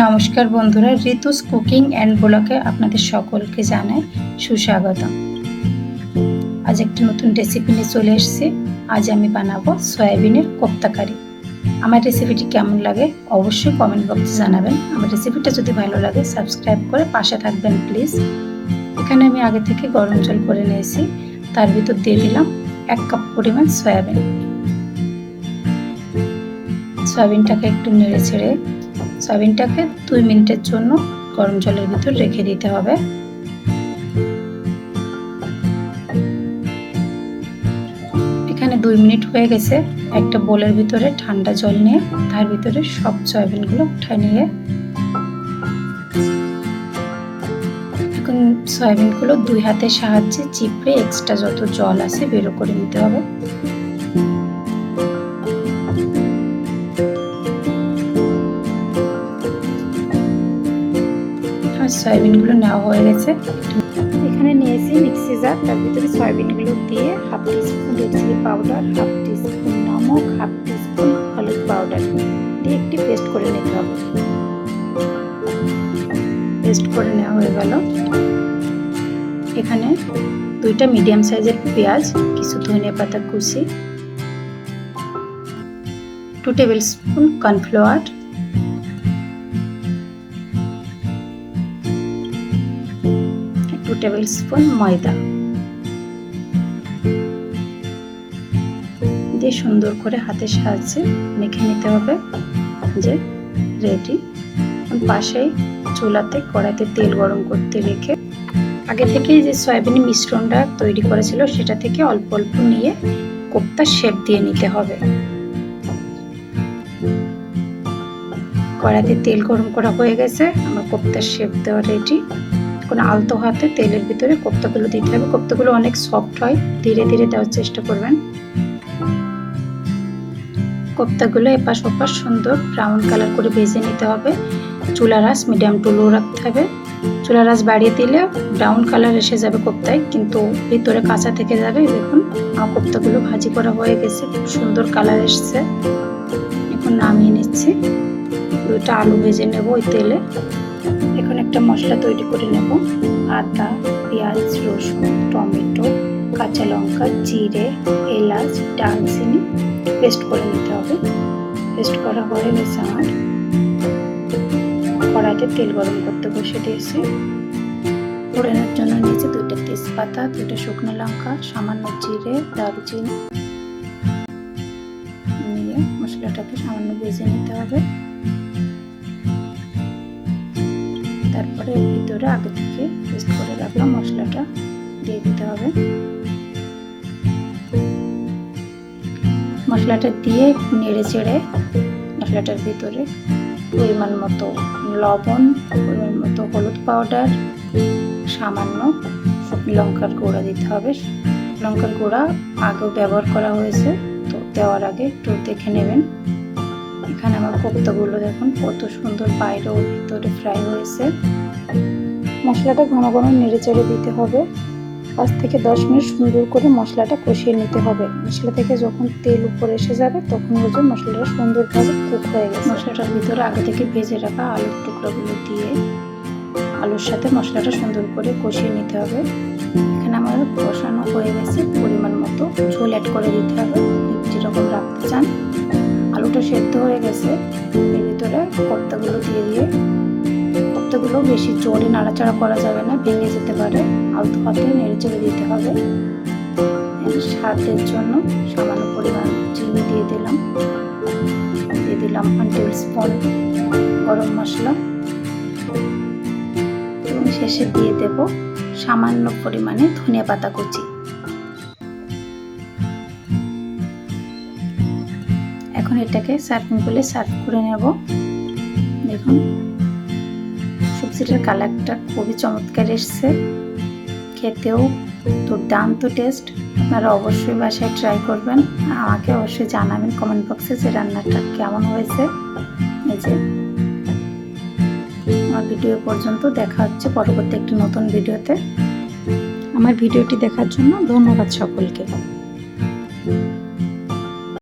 নমস্কার বন্ধুরা, ঋতুস cooking and ব্লকে আপনাদের সকলকে জানাই সুস্বাগত আজ একটি নতুন রেসিপি নিয়ে চলে এসেছি। আজ আমি বানাবো সয়াবিনের কোপ্তাকারি আমার রেসিপিটি কেমন লাগে অবশ্যই কমেন্ট বক্সে জানাবেন। আমার রেসিপিটা যদি ভালো লাগে সাবস্ক্রাইব করে পাশে থাকবেন প্লিজ এখানে আমি আগে থেকে গরম জল করে নিয়েছি। তার ভিতর দিয়ে দিলাম এক কাপ পরিমাণ সয়াবিন। সয়াবিনটাকে একটু নেড়ে ছেড়ে সয়াবিনটাকে দুই মিনিটের জন্য গরম জলের ভিতর রেখে দিতে হবে। এখানে দুই মিনিট হয়ে গেছে। একটা বোলের ভিতরে ঠান্ডা জল নিয়ে, তার ভিতরে সব সয়াবিনগুলো উঠায় নিয়ে। এখন সয়াবিনগুলো দুই হাতের সাহায্যে চিপড়ে এক্সট্রা যত জল আছে বেরো করে নিতে হবে। সয়াবিনগুলো নেওয়া হয়ে গেছে। এখানে নিয়েছি মিক্সি জার, তার ভিতরে সয়াবিনগুলো দিয়ে half teaspoon red chilli powder, half teaspoon নমক, half teaspoon হলুদ পাউডার দিয়ে একটি পেস্ট করে নিতে হবে। পেস্ট করে নেওয়া হয়ে গেল। এখানে দুইটা মিডিয়াম সাইজের পেঁয়াজ, কিছু ধনিয়া পাতা কুচি, two tablespoon cornflour tablespoon ময়দা। দিয়ে সুন্দর করে হাতের সাহায্যে মেখে নিতে হবে যে রেডি পাশেই চুলাতে কড়াইতে তেল গরম করতে রেখে আগে থেকেই যে সয়াবিন মিশ্রণটা তৈরি করেছিল সেটা থেকে অল্প অল্প নিয়ে কোপ্তা শেপ দিয়ে নিতে হবে। কড়াইতে তেল গরম করা হয়ে গেছে, আমার কোপ্তার শেপ দেওয়া রেডি এখন আলতো হাতে তেলের ভিতরে কোপ্তাগুলো দিতে হবে। কোপ্তাগুলো অনেক সফট হয়, ধীরে ধীরে দেওয়ার চেষ্টা করবেন। কোপ্তাগুলো এপাশ ওপাশ সুন্দর ব্রাউন কালার করে ভেজে নিতে হবে। চুলা রাস মিডিয়াম টু লো রাখতে হবে। চুলা রাস বাড়িয়ে দিলে ব্রাউন কালার এসে যাবে কোপ্তায়, কিন্তু ভিতরে কাঁচা থেকে যাবে। দেখুন কোপ্তাগুলো ভাজি করা হয়ে গেছে, খুব সুন্দর কালার এসছে। এখন নামিয়ে নিচ্ছি। দুইটা আলু ভেজে নেব ওই তেলে। এখন একটা মশলা তৈরি করে নেব। আদা, পেঁয়াজ, রসুন, টমেটো, কাঁচা লঙ্কা, জিরে, এলাচ ডালচিনি পেস্ট করে নিতে হবে। পেস্ট করা হয়ে গেছে আমার। কড়াইতে তেল গরম করতে বসে দিয়েছি। ফোড়নের জন্য নিয়েছি দুইটা তেজপাতা, দুইটা শুকনো লঙ্কা, সামান্য জিরে, দারুচিনি। নিয়ে মশলাটাকে সামান্য ভেজে নিতে হবে। ভিতরে আগে থেকে পেস্ট করে রাখলাম, মশলাটা দিয়ে দিতে হবে। মশলাটা দিয়ে নেড়ে চেড়ে মশলাটার ভিতরে পরিমাণ মতো লবণ, পরিমাণ মতো হলুদ পাউডার সামান্য লঙ্কার গুঁড়া দিতে হবে। লঙ্কার গুঁড়া আগেও ব্যবহার করা হয়েছে, তো দেওয়ার আগে একটু দেখে নেবেন। এখানে আমার কোপ্তাগুলো দেখুন, কত সুন্দর বাইরে ও ভিতরে ফ্রাই হয়েছে। মশলাটা ঘন ঘন নেড়ে চেড়ে দিতে হবে। পাঁচ থেকে দশ মিনিট সুন্দর করে মশলাটা কষিয়ে নিতে হবে। মশলা থেকে যখন তেল উপরে এসে যাবে, তখন বুঝে মশলাটা সুন্দরভাবে কুক হয়ে গেছে। মশলাটার ভিতরে আগে থেকে ভেজে রাখা আলুর টুকরোগুলো দিয়ে আলুর সাথে মশলাটা সুন্দর করে কষিয়ে নিতে হবে। এখানে আমার কষানো হয়ে গেছে, পরিমাণ মতো ঝোল অ্যাড করে দিতে হবে। যেরকম রাখতে চান। আলুটা সেদ্ধ হয়ে গেছে। এর ভিতরে কপ্তাগুলো দিয়ে দিয়ে কপ্তাগুলো বেশি জোরে নাড়াচাড়া করা যাবে না, ভেঙে যেতে পারে। আলতো হাতে নেড়ে চেড়ে দিতে হবে। স্বাদের জন্য সামান্য পরিমাণ চিনি দিয়ে দিলাম। দিয়ে দিলাম ওয়ান টেবিল স্পুন গরম মশলা। এবং শেষে দিয়ে দেব সামান্য পরিমাণে ধনিয়া পাতা কুচি। এখন এটাকে সার্ভিং বলে সার্ভ করে নেব। দেখুন সবজিটার কালারটা খুবই চমৎকার এসছে। খেতেও দুর্দান্ত টেস্ট আপনারা অবশ্যই বাসায় ট্রাই করবেন। আমাকে অবশ্যই জানাবেন কমেন্ট বক্সে যে রান্নাটা কেমন হয়েছে। এই যে আমার ভিডিও পর্যন্ত দেখা হচ্ছে পরবর্তী একটি নতুন ভিডিওতে আমার ভিডিওটি দেখার জন্য ধন্যবাদ সকলকে।